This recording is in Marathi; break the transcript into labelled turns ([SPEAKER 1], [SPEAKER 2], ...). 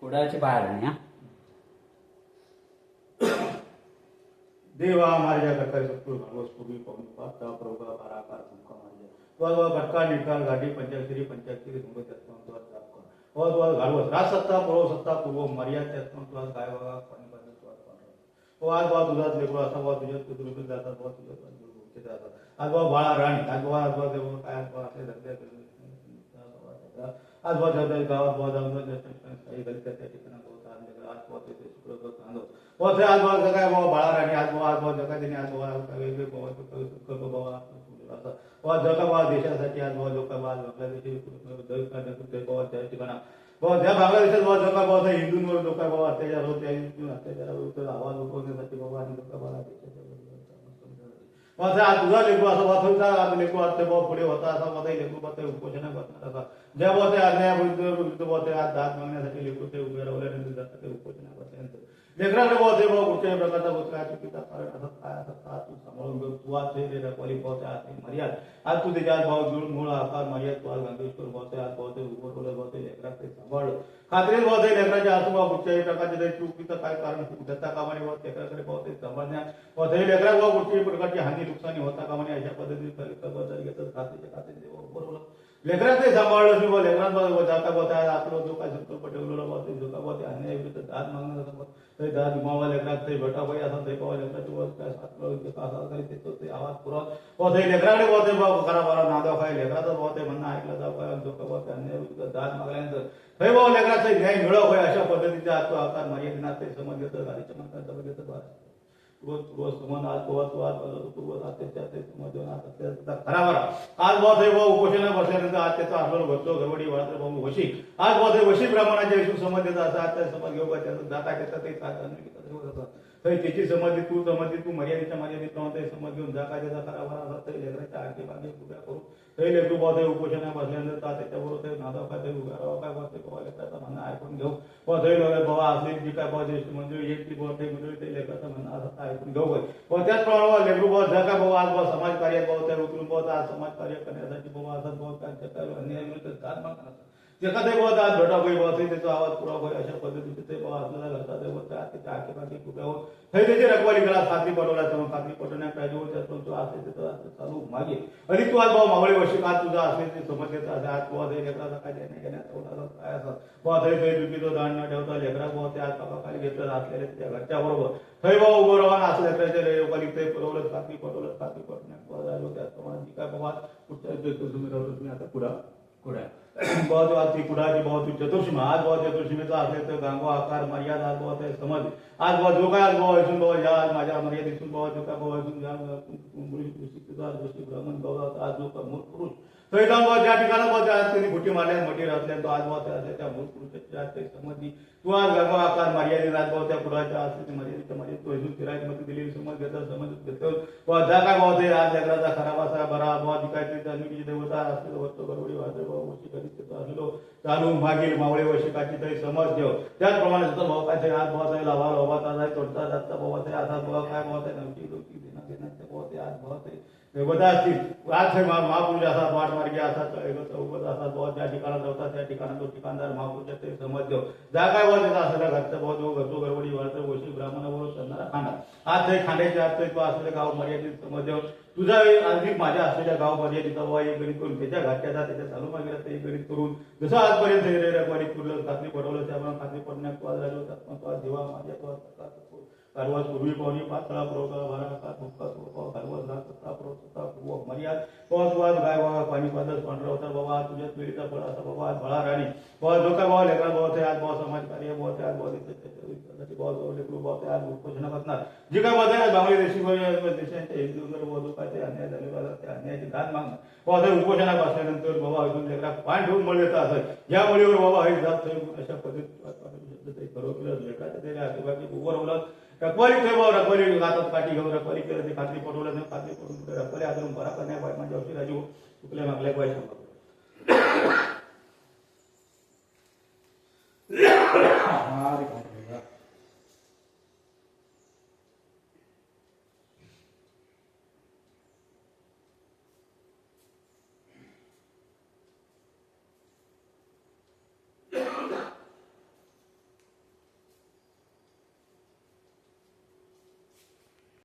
[SPEAKER 1] कुडाची बाहेर आणि हा
[SPEAKER 2] देवा माझ्या कटारी सत्पुर भागवत पूर्वी पाहून पाचा प्रभा बाराकार तुमका माझ्या वा वा भटका निकाल गाठी पंचाक्षरी पंचाक्षरी तुंब त्यातून तुला जाप कर वा तुला घालवत राज सत्ता पूर्व सत्ता पूर्व मर्या त्यातून तुला काय बघा पाणी पाणी तुला पाणी आज बा तुझाच लेकरू असा बा तुझ्या कुत्रुबीत जातात बा तुझ्या भोगते जातात आज बा बाळा राणी आज बा आज बा देव काय आज बा असले धंदे आज बा जातात गावात बा जाऊन काही त्या ठिकाणी होता आज ते शुक्र ते बाबा बाळा राणी जगा वेगळे बाबा संकल्प बाबा जगा बा देशासाठी आज बा लोक बांगलादेशी बाबा त्या ठिकाणा बाबा त्या बांगलादेशात बाबा जगा बाबा हिंदूंवर लोक बाबा अत्याचार होत अत्याचार आवाज उठवण्यासाठी बाबा आणि लोक बाबा माझा आज तुझा लेखू असा वाचवता आज लेखू आज पुढे होता असा माझा लेखू बा ते उपोषणा करणार असा ज्या ते विरुद्ध ते आज दाद मागण्यासाठी लेखू ते उभे राहिल्यानंतर जातात ते उपोषणा लेकराकडे बाबा ते बाबा कुठच्याही प्रकारचा बाबा काय चुकीचा कारण असं काय का तू सांभाळून घेऊ तू आज ते क्वाली बाबा आज मर्याद आज तू त्याच्या आज भाव घेऊन मूळ आकार मर्याद तू आज गांधेश्वर बाबा आज बाबा उभं ठेवलं बाबा लेकरात ते सांभाळ खात्रीच बाबा ते लेकराच्या आसू बाबा कुठच्याही प्रकारचे ते चुकीचं काय कारण दत्ता कामाने बाबा लेकराकडे बाबा ते सांभाळण्या बाबा लेकरा बाबा कुठच्याही प्रकारची हानी नुकसानी होता कामाने अशा पद्धतीने खबरदारी घेतात खात्रीच्या खात्याचे बरोबर लेकरात ते सांभाळलं किंवा लेकरात बाबा जाता बाबा त्या आपलं जो काय संकल्प ठेवलेला बाबा ते जो का ते अन्याय विरुद्ध दाद मागणार मागण्याचा ते दाद मावा लेकरात ते भेटाबाई असा ते पावा लेकरात वर काय सातलं ते का काय काही ते ते आवाज पुरवत व ते लेकराकडे बाबा ते बाबा खरा बरा नादा काय लेकराचा बाबा ते म्हणणं ऐकलं जाऊ काय जो का ते अन्याय विरुद्ध दाद मागल्यानंतर. हे बाबा लेकराचा न्याय मिळव होय अशा पद्धतीचा तो आकार मर्यादिनात ते समज घेतो गाडीच्या मनात समज घेतो बा आज बाबा तू आज उपोषणा बसल्यानंतर आज त्याचा आठवड भरतो गडबडी वाढतो भाऊ वशी. आज बाबा वशी ब्राह्मणाच्या आज त्या समज घेऊ का घेतात ते तर त्याची समज तू समज तू मर्यादेच्या मर्यादित प्रमाणे समज घेऊन जा काय त्याचा खरा बरा तरी लेकराच्या आरती बांधे उभ्या करू तरी लेकरू बाबा उपोषणा बसल्यानंतर त्याच्याबरोबर नादा काय ते उभ्या राहा काय बसते ते बाबा म्हणणं ऐकून घेऊ बाबा लोक असली जी काय बाबा ज्येष्ठ मंडळी येत ती बाबा ते मंडळी ते लेकराचं म्हणणं असं ऐकून घेऊ पण त्याचप्रमाणे बाबा लेकरू बाबा जर काय बाबा आज बाबा समाज कार्य बाबा त्या उतरून बाबा आज समाज कार्य करण्यासाठी बाबा असं बाबा त्यांच्या काय अन्याय विरुद्ध दाद ते एखादे आज भेटा भाई बाबा त्याचा आवाज पुरा भाई अशा पद्धतीचे ते बाबा आपल्याला घरचा ते होता त्याच्या आखे पाठी कुठ्यावर हे त्याची रखवाली करा खात्री पटवला तेव्हा खात्री पटवण्या काय होत्या पण तो असेल तिथं असं चालू मागे. आणि तू आज भाऊ मावळे वर्षी आज तुझा असेल ते समज घेत आज बाबा ते लेकराचा काय नाही घेण्यात काय असं. बाबा थंय थंय चुकीचं दाण न ठेवता लेकरा बाबा ते आज बाबा खाली घेतलं असलेले त्या घरच्या बरोबर. थंय बाबा उभं राहा असं लेकराच्या लोकांनी ते पुरवलं खात्री पटवलं खात्री पटवण्यात बाबा झालं त्याचप्रमाणे जी काय बाबा कुठच्या तुम्ही राहतो तुम्ही आता पुढा
[SPEAKER 1] पुढ्या
[SPEAKER 2] बहुत आती कुडाची बहुत चतुर्शीमा आज बहुत चतुर्शीमेचा असेल तर गांगो आकार मर्यादा आज बहुत आहे समज आज बहुत जो काय आज बाबा असून बाबा या आज माझ्या मर्यादेतून बाबा जो काय भाऊ असून या गोष्टी ब्राह्मण बाबा आज जो का मूळ पुरुष तर जाऊन बाबा आज मोठी मारल्या मोठी रचल्या तो आज बाबा त्या असल्या त्या मूळ पुरुषाची आज काही समजली तू आज गांगो आकार मर्यादित आज बाबा त्या कुडाच्या असले मर्यादेच्या मर्यादित तो हिंदू फिरायची मध्ये दिलेली समज घेतो समज घेतो बाबा जा काय बाबा ते आज जगराचा खराब असा बरा भाव जी काय देवता असलेलं होतं गरवडी वाजव बाबा वशी करीत तिथं असलेलो चालू मागील मावळे वशिकाची तरी समज देव. त्याचप्रमाणे सुद्धा भाव काय आज बाबा ते लावा बाबा ताजा तोडता जाता बाबा ते आता बाबा काय बाबा नमकी डोकी देणं घेणं आज बाबा ते देवता असतील आज हे मा- महापुरुष असा पाठमार्गी असा चौकत असा बहुत ज्या ठिकाणात जातात त्या ठिकाणात तो ठिकाणदार महापुरुष ते समज देव जा काय बाबा त्याचा असलेला घरचा बहुत घरचो गडबडी वाढतो वशी ब्राह्मणाबरोबर करणारा खाणार आज ते खाण्याचे आज तो असलेले गाव मर्यादित समज देव तुझा अगदी माझ्या असलेल्या गाव तिथं बाबा एक गणित करून त्याच्या घरच्याचा त्याच्या चालू मागेला ते गणित करून. जसं आजपर्यंत गणित पुरलं खात्री पडवलं त्यामुळे खात्री पडण्यात तू आज राहिलो होता पण तो आज देवा माझ्या तो आज कारवाज पूर्वी पाहुणी पातळा पुरवठा भरा का भुक्का यात बाबा तू आज गाय बाबा पाणी पादस पांढरा होता बाबा तुझ्यात पिढीचा फळ असा बाबा आज बळा राणी बाबा धोका बाबा लेकरा बाबा ते आज बाबा समाज कार्य बाबा ते आज बाबा बाबा जवळ लेकरू बाबा ते आज उपोषण करणार. जी काय बाबा आज बांगलादेशी देशांच्या हिंदू बाबा काय ते अन्याय झालेला त्या अन्यायाची दाद मागणार. बाबा ते उपोषणा असल्यानंतर बाबा अजून लेकरा पान ठेवून मळ येतं असं. या मुलीवर बाबा हे जात अशा पद्धती खरोखर लेकराच्या ते आजूबाजू उभं राहलं रखवारी ठेवा रखवारी हातात काठी घेऊन रखवारी केलं ते खात्री पटवलं नाही खात्री पटवून रखवारी आदरून बरा करण्या पाहिजे माझ्या औषध राजू चुकल्या मागल्या पाहिजे
[SPEAKER 1] हा, रे.